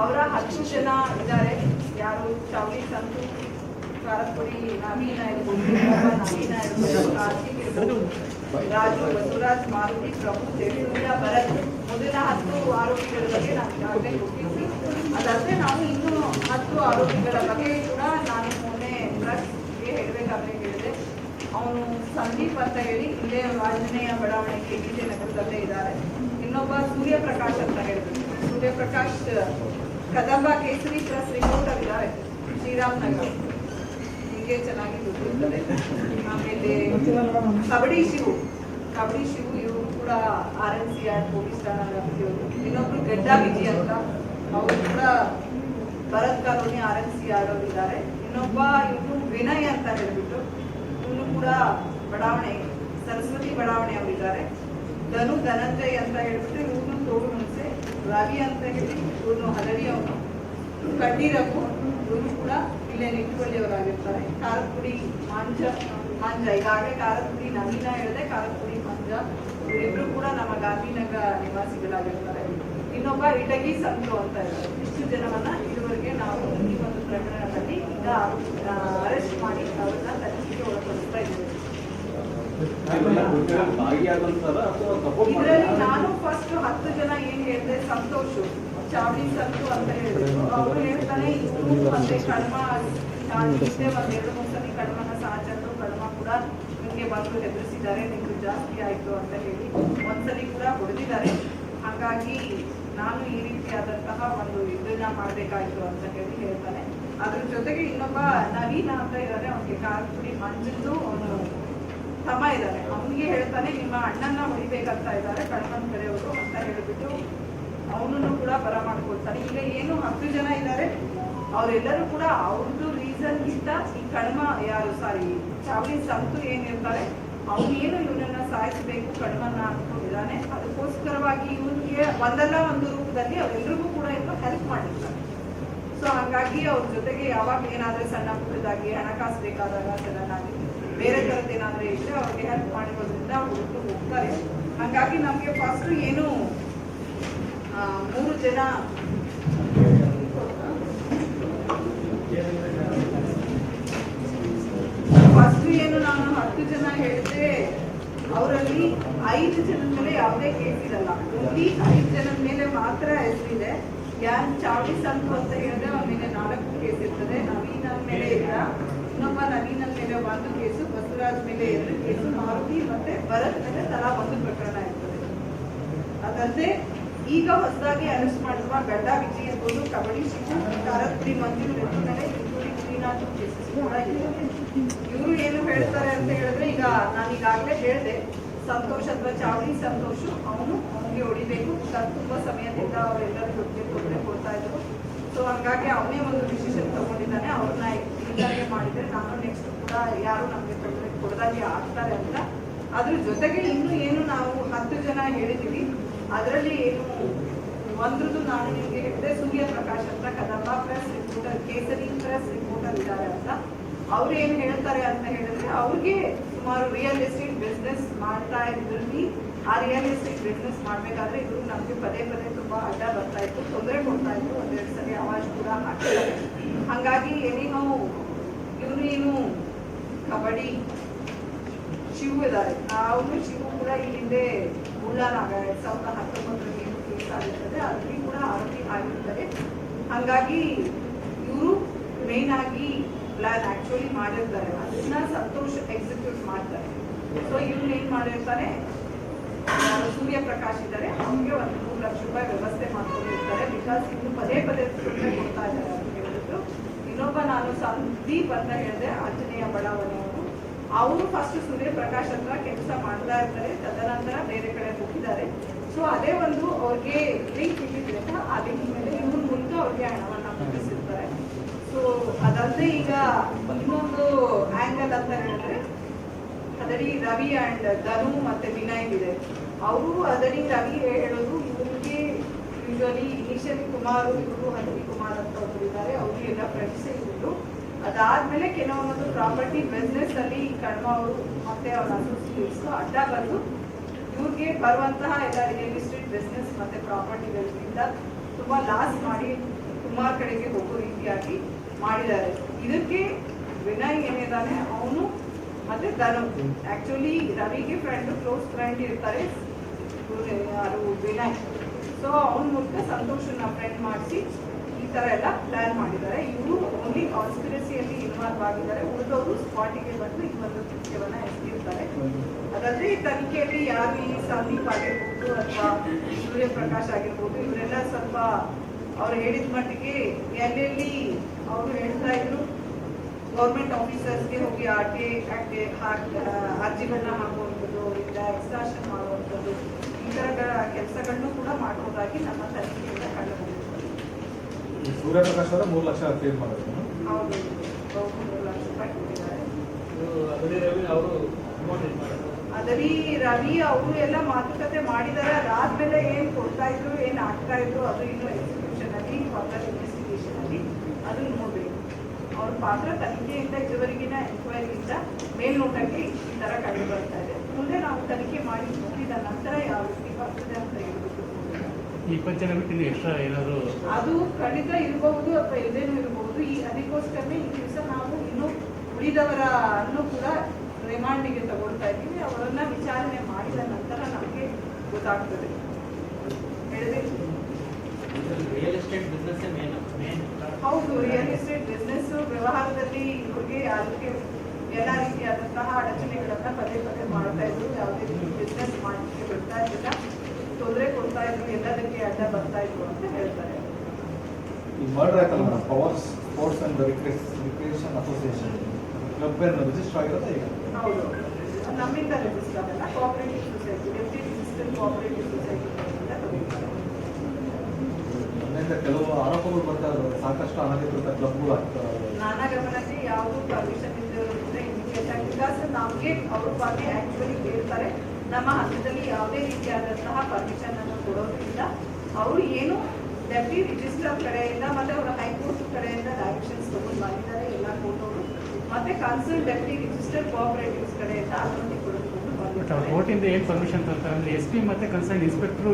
ಅವರ ಹತ್ತು ಜನ ಇದ್ದಾರೆ. ಯಾರು? ಚೌಳಿ ಸಂತು ಕಾರಪುರಿ ನವೀನ ಇರ್ಬೋದು. ರಾಜು, ಬಸವರಾಜ್, ಮಾರುತಿ, ಪ್ರಭು ದೇವಿಯ ಭರತ್. ಮೊದಲ ಹತ್ತು ಆರೋಪಿಗಳ ಬಗ್ಗೆ ನಾನು ಈಗಾಗಲೇ ಅದಲ್ಲದೆ ನಾವು ಇನ್ನೂ ಹತ್ತು ಆರೋಪಿಗಳ ಬಗ್ಗೆ ಕೂಡ ನಾನು ಮೊನ್ನೆ ಪ್ರೆಸ್ಗೆ ಹೇಳಬೇಕಾದ್ರೆ ಹೇಳಿದೆ. ಅವನು ಸಂದೀಪ್ ಅಂತ ಹೇಳಿ ಇಲ್ಲೇ ವಾಜನೇಯ ಬಡಾವಣೆ ಕೆಜಿಜೆ ನಗರದಲ್ಲೇ ಇದ್ದಾರೆ. ಇನ್ನೊಬ್ಬ ಸೂರ್ಯಪ್ರಕಾಶ್ ಅಂತ ಹೇಳಿದ್ರು. ಸೂರ್ಯ ಪ್ರಕಾಶ್, ಕದಂಬ ಕೇಸರಿ ಪ್ಲಸ್ ರಿಪೋರ್ಟರ್ ಇದ್ದಾರೆ ಶ್ರೀರಾಮ್ ನಗರ ಹೀಗೆ ಚೆನ್ನಾಗಿ ಗೊತ್ತಿರ್ತದೆ ಆಮೇಲೆ ಕಬಡ್ಡಿ ಶಿವು. ಕಬಡ್ಡಿ ಶಿವು, ಇವರು ಕೂಡ R N C R police ಇನ್ನೊಬ್ರು ಗಡ್ಡಾ ವಿಜಿ ಅಂತ. ಅವರು ಕೂಡ Bharath colony R N C R ಅವರು ಇದ್ದಾರೆ. ಇನ್ನೊಬ್ಬ ಇವನು ವಿನಯ್ ಅಂತ ಹೇಳ್ಬಿಟ್ಟು, ಇವನು ಕೂಡ ಬಡಾವಣೆ, ಸರಸ್ವತಿ ಬಡಾವಣೆ ಅವರಿದ್ದಾರೆ. ಧನು ಧನಂಜಯ್ ಅಂತ ಹೇಳ್ಬಿಟ್ಟು ಇವನು ತೋಡು ಹುಣಸೆ ರವಿ ಅಂತ ಹೇಳಿ, ಇವನು ಹಲಡಿ ಅವನು ಕಡ್ಡಿ ಇವನು ಕೂಡ ಇಲ್ಲೇ ನಿಟ್ಟುವಳ್ಳಿಯವರಾಗಿರ್ತಾರೆ ಖಾರಪುಡಿ, ಮಾಂಜ ಮಾಂಜ. ಈಗಾಗಲೇ ಖಾರಪುಡಿ ನವೀನ ಹೇಳಿದೆ, ಖಾರಪುಡಿ, ಮಾಂಜ. ಇವರಿಬ್ರು ಕೂಡ ನಮ್ಮ ಗಾಂಧಿನಗರ ನಿವಾಸಿಗಳಾಗಿರ್ತಾರೆ. ಇನ್ನೊಬ್ಬ ಇಟಗಿ ಸಂತು ಅಂತ ಇದ್ದಾರೆ ಇಷ್ಟು ಜನವನ್ನ ಇದುವರೆಗೆ ನಾವು ಈ ಒಂದು ಪ್ರಕರಣದಲ್ಲಿ ಈಗ ಅರೆಸ್ಟ್ ಮಾಡಿ ಅವ್ರನ್ನ ಇದರಲ್ಲಿ ನಾನು ಫಸ್ಟ್ ಹತ್ತು ಜನ ಏನ್ ಹೇಳಿದೆ, ಸಂತೋಷ್, ಚಾವಡಿ ಸಂತು ಅಂತ ಹೇಳಿದ್ರು. ಅವರು ಹೇಳ್ತಾನೆ ಇವರು ಮತ್ತೆ ಕಡ್ಮ ಹಿಂದೆ ಒಂದ್ ಎರಡು ಮೂರು ಸಲ ಕಡ್ಮನ ಸಹಚರರು ಕರ್ಮ ಕೂಡ ನಿಮ್ಗೆ ಬಂದು ಹೆದರಿಸಿದ್ದಾರೆ, ನಿಮ್ಗೆ ಜಾಸ್ತಿ ಆಯ್ತು ಅಂತ ಹೇಳಿ ಒಂದ್ಸಲಿ ಕೂಡ ಹೊಡೆದಿದ್ದಾರೆ. ಹಾಗಾಗಿ ನಾನು ಈ ರೀತಿಯಾದಂತಹ ಒಂದು ಇದನ್ನ ಮಾಡ್ಬೇಕಾಯ್ತು ಅಂತ ಹೇಳಿ ಹೇಳ್ತಾನೆ ಅದ್ರ ಜೊತೆಗೆ ಇನ್ನೊಬ್ಬ ನವೀನ ಅಂತ ಇದ್ದಾರೆ ಅವನಿಗೆ ಕಾರಪುಡಿ ಮಂಜದ್ದು ಅವನು ತಮ್ಮ ಇದ್ದಾರೆ. ಅವನಿಗೆ ಹೇಳ್ತಾನೆ, ನಿಮ್ಮ ಅಣ್ಣನ ಹೊಡಿಬೇಕಂತ ಇದ್ದಾರೆ, ಕಣ್ಮನ್ ಕಡೆಯವರು ಅಂತ ಹೇಳಿಬಿಟ್ಟು ಅವನನ್ನು ಕೂಡ ಬರ ಮಾಡ್ಕೊಳ್ತಾನೆ. ಈಗ ಏನು ಹತ್ತು ಜನ ಇದ್ದಾರೆ, ಅವರೆಲ್ಲರೂ ಕೂಡ ಅವ್ರದ್ದು ರೀಸನ್ ಇಷ್ಟ. ಈ ಕಣ್ಮ ಯಾರು ಸಾರಿ ಚಾವಳಿ ಸಂತು ಏನಿರ್ತಾರೆ ಅವನೇನು ಇವನನ್ನ ಸಾಯಿಸಬೇಕು, ಕಣ್ಮನ್ನ ಅನ್ಕೊಂಡಿದ್ದಾನೆ ಅದಕ್ಕೋಸ್ಕರವಾಗಿ ಇವನಿಗೆ ಒಂದಲ್ಲ ಒಂದು ರೂಪದಲ್ಲಿ ಅವರೆಲ್ಲರಿಗೂ ಕೂಡ ಇವನು ಹೆಲ್ಪ್ ಮಾಡಿರ್ತಾರೆ ಸೊ ಹಾಗಾಗಿ ಅವ್ರ ಜೊತೆಗೆ ಯಾವಾಗ ಏನಾದ್ರೆ ಸಣ್ಣ ಪುಟ್ಟದಾಗಿ ಹಣಕಾಸು ಬೇಕಾದಾಗ ಆಗಿ ಬೇರೆ ತರದ್ ಏನಾದ್ರೆ ಇದ್ರೆ ಅವ್ರಿಗೆ ಹೆಲ್ಪ್ ಮಾಡಿರೋದ್ರಿಂದ ಅವ್ರು ಹೋಗ್ತಾರೆ. ಹಾಗಾಗಿ ನಮ್ಗೆ ಫಸ್ಟ್ ಏನು ಮೂರು ಜನ ಫಸ್ಟ್ ಏನು ನಾನು ಹತ್ತು ಜನ ಹೇಳಿದ್ರೆ ಅವರಲ್ಲಿ ಐದು ಜನದ ಮೇಲೆ ಯಾವುದೇ ಕೇಸ್ ಇರಲ್ಲ. ಓನ್ಲಿ ಐದು ಜನದ ಮೇಲೆ ಮಾತ್ರ ಹೆಸರಿದೆ ಯಾನ್ ಚಾವಡಿ ಸಂತು ಅಂತ ಹೇಳಿದ್ರೆ ಅವ್ರ ಮೇಲೆ ನಾಲ್ಕು ಕೇಸ್ ಇರ್ತದೆ. ನವೀನ ಮೇಲೆ ಇಲ್ಲ. ಇನ್ನೊಬ್ಬ ನವೀನ ಮೇಲೆ ಒಂದು ಕೇಸು ಬಸವರಾಜ್ ಮೇಲೆ ಎರಡು ಕೇಸು ಮಾರುತಿ ಮತ್ತೆ ಭರತ್ ಮೇಲೆ ತಲಾ ಒಂದು ಪ್ರಕರಣ ಇರ್ತದೆ. ಅದಲ್ಲದೆ ಈಗ ಹೊಸದಾಗಿ ಅರೆಸ್ಟ್ ಮಾಡಿರುವ ಗಡ್ಡ ವಿಜಯ್ ಇರ್ಬೋದು ಕಬಡ್ಡಿ ಶಿಕ್ಷಣ ಕಾರತ್ರಿ ಮಂದಿರ ಇವ್ರ ಮೇಲೆ including ಶ್ರೀನಾಥ್ ಕೇಸಸ್ ಕೂಡ ಇದೆ. ಇವರು ಏನು ಹೇಳ್ತಾರೆ ಅಂತ ಹೇಳಿದ್ರೆ ಈಗ ನಾನು ಈಗಾಗಲೇ ಹೇಳಿದೆ, ಸಂತೋಷ್ ಅಥವಾ ಚಾವಡಿ ಸಂತೋಷ್, ಅವನು ಅವನಿಗೆ ಹೊಡಿಬೇಕು. ತುಂಬಾ ಸಮಯದಿಂದ ಅವರೆಲ್ಲರೂ ಜೊತೆ ತೊಂದರೆ ಕೊಡ್ತಾ ಇದ್ರು. ಸೊ ಹಂಗಾಗಿ ಅವನೇ ಒಂದು ಡಿಸಿಷನ್ ತಗೊಂಡಿದ್ದಾನೆ. ಅವ್ರನ್ನ ಮಾಡಿದ್ರೆ ನಾನು ನೆಕ್ಸ್ಟ್ ಯಾರು ನಮಗೆ ತೊಂದರೆ ಕೊಡದಾಗೆ ಆಗ್ತಾರೆ ಅಂತ. ಅದ್ರ ಜೊತೆಗೆ ಇನ್ನು ಏನು ನಾವು ಹತ್ತು ಜನ ಹೇಳಿದೀವಿ ಅದರಲ್ಲಿ ಏನು ಒಂದ್ರದ್ದು ನಾನು ನಿಮಗೆ ಹೇಳಿದೆ ಸೂರ್ಯ ಪ್ರಕಾಶ್ ಅಂತ Kadamba press reporter Kesari press reporter ಇದ್ದಾರೆ ಅಂತ. ಅವ್ರು ಏನು ಹೇಳ್ತಾರೆ ಅಂತ ಹೇಳಿದ್ರೆ, ಅವ್ರಿಗೆ ಸುಮಾರು ರಿಯಲ್ ಎಸ್ಟೇಟ್ ಬಿಸ್ನೆಸ್ ಮಾಡ್ತಾ ಇದ್ರಲ್ಲಿ, ಆ ರಿಯಲ್ ಎಸ್ಟೇಟ್ ಬಿಸ್ನೆಸ್ ಮಾಡ್ಬೇಕಾದ್ರೆ ಇವರು ನಮಗೆ ಪದೇ ಪದೇ ತುಂಬಾ ಅಡ್ಡ ಬರ್ತಾ ಇತ್ತು, ತೊಂದರೆ ಕೊಡ್ತಾ ಇತ್ತು. ಒಂದೆರಡು ಸರಿ ಅವಾಜ್ ಕೂಡ ಹಾಕ್ತಾರೆ. ಹಂಗಾಗಿ ಏನೇನೋ ಇವ್ರು ಏನು ಕಬಡ್ಡಿ ಶಿವು ಇದ್ದಾರೆ ಅವರು ಶಿವು ಕೂಡ ಹಿಂದೆ ಉಳ್ಳಾನಾಗ ಎರಡ್ ಸಾವಿರದ ಹತ್ತೊಂಬತ್ತರಲ್ಲಿ ಏನು ಕೇಸ್ ಆಗಿರ್ತದೆ ಅದರಲ್ಲಿ ಕೂಡ ಆರೋಪಿ ಆಗಿರ್ತಾರೆ ಹಂಗಾಗಿ ಇವರು ಮೇನ್ ಆಗಿ ಪ್ಲಾನ್ ಆಕ್ಚುಲಿ ಮಾಡಿರ್ತಾರೆ. ಅದನ್ನ ಸಂತೋಷ್ ಎಕ್ಸಿಕ್ಯೂಟ್ ಮಾಡ್ತಾರೆ. ಸೊ ಇವ್ರು ಏನ್ ಮಾಡಿರ್ತಾರೆ ಸೂರ್ಯ ಪ್ರಕಾಶ್ ಇದ್ದಾರೆ ಅವ್ರಿಗೆ ಒಂದು ಮೂರು ಲಕ್ಷ ರೂಪಾಯಿ ವ್ಯವಸ್ಥೆ ಮಾಡ್ಕೊಂಡಿರ್ತಾರೆ ಬಿಕಾಸ್ ಇನ್ನು ಪದೇ ಪದೇ ಕೊಡ್ತಾ ಇದ್ದಾರೆ. ಇನ್ನೊಬ್ಬ ನಾನು ಸಂದೀಪ್ ಅಂತ ಹೇಳಿದೆ, ಆಂಜನೇಯ ಬಡಾವಣೆಯವರು. ಅವರು ಫಸ್ಟ್ ಸೂರ್ಯ ಪ್ರಕಾಶ್ ಹತ್ರ ಕೆಲಸ ಮಾಡ್ತಾ ಇರ್ತಾರೆ, ತದನಂತರ ಬೇರೆ ಕಡೆ ಹೋಗಿದ್ದಾರೆ. ಸೊ ಅದೇ ಒಂದು ಅವ್ರಿಗೆ ಲಿಂಕ್ ಇಟ್ಟಿದ್ರೆ ಆ ಲಿಂಕ್ ಮೇಲೆ ಇವ್ರ ಮೂಲಕ ಅವ್ರಿಗೆ ಹಣವನ್ನ ಮುಟ್ಟಿಸಿರ್ತಾರೆ ಸೊ ಅದಲ್ಲದೆ ಈಗ ಇನ್ನೊಂದು ಆಂಗಲ್ ಅಂತ ಹೇಳಿದ್ರೆ ಅದರಿ ರವಿ ಅಂಡ್ ಧನು ಮತ್ತೆ ವಿನಯ್ ಇದೆ. ಅವರು ಅದರಿ ರವಿ ಹೇಳೋದು ಇವರಿಗೆ ಯೂಶಲಿ ಇನಿಷಿಯಲಿ ಕುಮಾರ್, ಇವರು ಹದರಿ ಕುಮಾರ್ ಅಂತ ಒಬ್ಬರು ಇದ್ದಾರೆ ಅವರು ಎಲ್ಲ ಫ್ರೆಂಡ್ಸ್ ಇವರು ಅದಾದ್ಮೇಲೆ ಕೆಲವೊಂದು ಪ್ರಾಪರ್ಟಿ ಬಿಸ್ನೆಸ್ ಅಲ್ಲಿ ಈ ಕಣ್ಮ ಅವರು ಮತ್ತೆ ಅವರ ಅಸೋಸಿಯೇಟ್ಸ್ ಅಡ್ಡ ಬಂದು ಇವ್ರಿಗೆ ಬರುವಂತಹ ಎಲ್ಲ ರಿಯಲ್ ಎಸ್ಟೇಟ್ ಬಿಸ್ನೆಸ್ ಮತ್ತೆ ಪ್ರಾಪರ್ಟಿಗಳಿಂದ ತುಂಬಾ ಲಾಸ್ ಮಾಡಿ ಕುಮಾರ್ ಕಡೆಗೆ ಹೋಗೋ ರೀತಿಯಾಗಿ ಮಾಡಿದ್ದಾರೆ. ಇದಕ್ಕೆ ವಿನಯ್ ಏನಿದ್ದಾನೆ ಅವನು ಮತ್ತೆ ಧನು. ಆಕ್ಚುಲಿ ರವಿಗೆ ಫ್ರೆಂಡ್ ಕ್ಲೋಸ್ ಫ್ರೆಂಡ್ ಇರ್ತಾರೆ. ಯಾರು, ವಿನಯ್. ಸೊ ಅವನ ಮೂಲಕ ಸಂತೋಷನ ಫ್ರೆಂಡ್ ಮಾಡಿಸಿ ಈ ತರ ಎಲ್ಲ ಪ್ಲಾನ್ ಮಾಡಿದ್ದಾರೆ. ಇವರು ಓನ್ಲಿ ಕಾನ್ಸ್ಪಿರಸಿಯಲ್ಲಿ ಇನ್ವಾಲ್ವ್ ಆಗಿದ್ದಾರೆ. ಉಳಿದವರು ಸ್ಪಾಟಿಗೆ ಬಂದು ಈ ಒಂದು ಕೃತ್ಯವನ್ನು ಎಸಗಿರ್ತಾರೆ. ಹಾಗಾದ್ರೆ ಈ ತನಿಖೆಯಲ್ಲಿ ಯಾರು ಈ ಸಂದೀಪ್ ಆಗಿರ್ಬೋದು ಅಥವಾ ಸೂರ್ಯಪ್ರಕಾಶ್ ಆಗಿರ್ಬೋದು, ಇವರೆಲ್ಲ ಸ್ವಲ್ಪ ಅವ್ರು ಹೇಳಿದ ಮಟ್ಟಿಗೆ ಎಲ್ಲೆಲ್ಲಿ ಅವರು ಹೇಳ್ತಾ ಇದ್ರು ಗೌರ್ಮೆಂಟ್ ಆಫೀಸರ್ಸ್ಗೆ ಹೋಗಿ ಆರ್ ಟಿ ಆಕ್ಟ್ಗೆ ಅರ್ಜಿಗಳನ್ನ ಹಾಕುವಂಥದ್ದು ಇಲ್ಲ ಎಕ್ಸ್ಟ್ರಾಷನ್ ಮಾಡುವಂಥದ್ದು ಈ ಥರ ಕೆಲಸಗಳನ್ನು ಕೂಡ ಮಾಡುವುದಾಗಿ ನಮ್ಮ ತನಿಖೆಯಿಂದ ಕಂಡುಬಂದಿದೆ. ಸೂರ್ಯಪ್ರಕಾಶ್ ಅವರ ಮೂರು ಲಕ್ಷ ಮಾಡಿದ್ರು ಹೌದು ಗೌರ್ಮೆಂಟ್ ಮೂರು ಲಕ್ಷ ರೂಪಾಯಿ ಕೊಟ್ಟಿದ್ದಾರೆ. ಅವರು ಅದರಿ ರವಿ ಅವರು ಎಲ್ಲ ಮಾತುಕತೆ ಮಾಡಿದಾರೆ ಅದಾದ್ಮೇಲೆ ಏನ್ ಕೊಡ್ತಾ ಇದ್ರು ಏನ್ ಆಗ್ತಾ ಇದ್ರು ಅದು ಇನ್ನು ಎಕ್ಸಿಕ್ಯೂಷನ್ ಅಲ್ಲಿ ಫರ್ದರ್ ಇನ್ವೆಸ್ಟಿಗೇಷನ್ ಅಲ್ಲಿ ಅದನ್ನ ಅವ್ರ ಪಾತ್ರ ತನಿಖೆಯಿಂದ ಇದುವರೆಗಿನ ಎಂಕ್ವೈರಿಯಿಂದ ಮೇಲ್ನೋಟಕ್ಕೆ ಈ ತರ ಕಂಡು ಬರ್ತಾ ಇದೆ. ಮುಂದೆ ನಾವು ತನಿಖೆ ಮಾಡಿ ಮುಗಿದ ನಂತರ ಯಾವ ರೀತಿ ಬರ್ತದೆ ಅಂತ ಹೇಳ್ಬೇಕು ಈ ಇಪ್ಪತ್ತು ಜನ ಬಿಟ್ಟು ಇನ್ನು ಎಕ್ಸ್ಟ್ರಾ ಏನಾದರೂ ಅದು ಖಂಡಿತ ಇರಬಹುದು ಅಥವಾ ಇಲ್ಲದೇನೂ ಇರಬಹುದು. ಈ ಅದಕ್ಕೋಸ್ಕರನೇ ಈ ದಿವಸ ನಾವು ಇನ್ನು ಉಳಿದವರ ಅನ್ನು ಕೂಡ ರಿಮಾಂಡಿಗೆ ತಗೊಳ್ತಾ ಇದ್ದೀವಿ. ಅವರನ್ನ ವಿಚಾರಣೆ ಮಾಡಿದ ನಂತರ ನಮಗೆ ಗೊತ್ತಾಗ್ತದೆ. ಹೇಳಬೇಕು real estate business main main ಹೌದು ರಿಯಲ್ ಎಸ್ಟೇಟ್ ಬಿಸ್ನೆಸ್ ವ್ಯವಹಾರದಲ್ಲಿ ಇವ್ರಿಗೆ ಅದಕ್ಕೆ ಎಲ್ಲ ರೀತಿಯಾದಂತಹ ಅಡಚಣೆಗಳನ್ನ ಪದೇ ಪದೇ ಮಾಡ್ತಾ ಇದ್ರು. ಯಾವುದೇ ರೀತಿ ಬಿಸ್ನೆಸ್ ಮಾಡಲಿಕ್ಕೆ ಬಿಡ್ತಾ ಇರಲಿಲ್ಲ ತೊಂದರೆ ಕೊಡ್ತಾ ಇದ್ರು. ಎಲ್ಲದಕ್ಕೆ ಅಡ್ಡ ಬರ್ತಾ ಇದ್ರು ಅಂತ ಹೇಳ್ತಾರೆ. ಈ ಮರ್ಡರ್ ಆಯ್ತಲ್ಲ madam power sports and recreation association club ಏನು ರಿಜಿಸ್ಟರ್ ಆಗಿರೋದು ಈಗ ಹೌದು. ನಮ್ಮಿಂದ ರಿಜಿಸ್ಟರ್ ಆಗಲ್ಲ. Cooperative society deputy register cooperative society ಅಂತ ತಗೊಳ್ತಾರೆ ಅದರಿಂದ ಕೆಲವು ಆರೋಪಗಳು ಬರ್ತಾ ಇದಾವೆ. ಸಾಕಷ್ಟು ಅನಧಿಕೃತ ಕ್ಲಬ್ಗಳು ಆಗ್ತಾ ನನ್ನ ಗಮನಕ್ಕೆ ಯಾವುದು ಪರ್ಮಿಷನ್ ಇಲ್ಲದಿರೋದ್ರಿಂದ ಇಮಿಡಿಯೇಟ್ ಆಗಿ ಬಿಕಾಸ್ ನಮಗೆ ಅವ್ರ ಬಗ್ಗೆ ಆ್ಯಕ್ಚುಲಿ ಕೇಳ್ತಾರೆ. ನಮ್ಮ ಹಂತದಲ್ಲಿ ಯಾವುದೇ ರೀತಿಯಾದಂತಹ ಪರ್ಮಿಷನ್ ಅನ್ನು ಕೊಡೋದ್ರಿಂದ ಅವರು ಏನು ಡೆಪ್ಟಿ ರಿಜಿಸ್ಟರ್ ಕಡೆಯಿಂದ ಮತ್ತೆ ಅವರ ಹೈಕೋರ್ಟ್ ಕಡೆಯಿಂದ ಡೈರೆಕ್ಷನ್ಸ್ ತಗೊಂಡು ಬಂದಿದ್ದಾರೆ ಎಲ್ಲ ಕೋರ್ಟವರು ಮತ್ತೆ ಕನ್ಸರ್ನ್ ಡೆಪ್ಟಿ ರಿಜಿಸ್ಟರ್ ಕೋಆಪರೇಟಿವ್ಸ್ ಕಡೆಯಿಂದ ಅನುಮತಿ ಅವ್ರ ಬಂದಿದ್ದಾರೆ ಕೋರ್ಟಿಂದ ಏನು ಪರ್ಮಿಷನ್ ತರ್ತಾರೆ? ಅಂದರೆ ಎಸ್ ಪಿ ಮತ್ತೆ ಕನ್ಸರ್ನ್ ಇನ್ಸ್ಪೆಕ್ಟ್ರು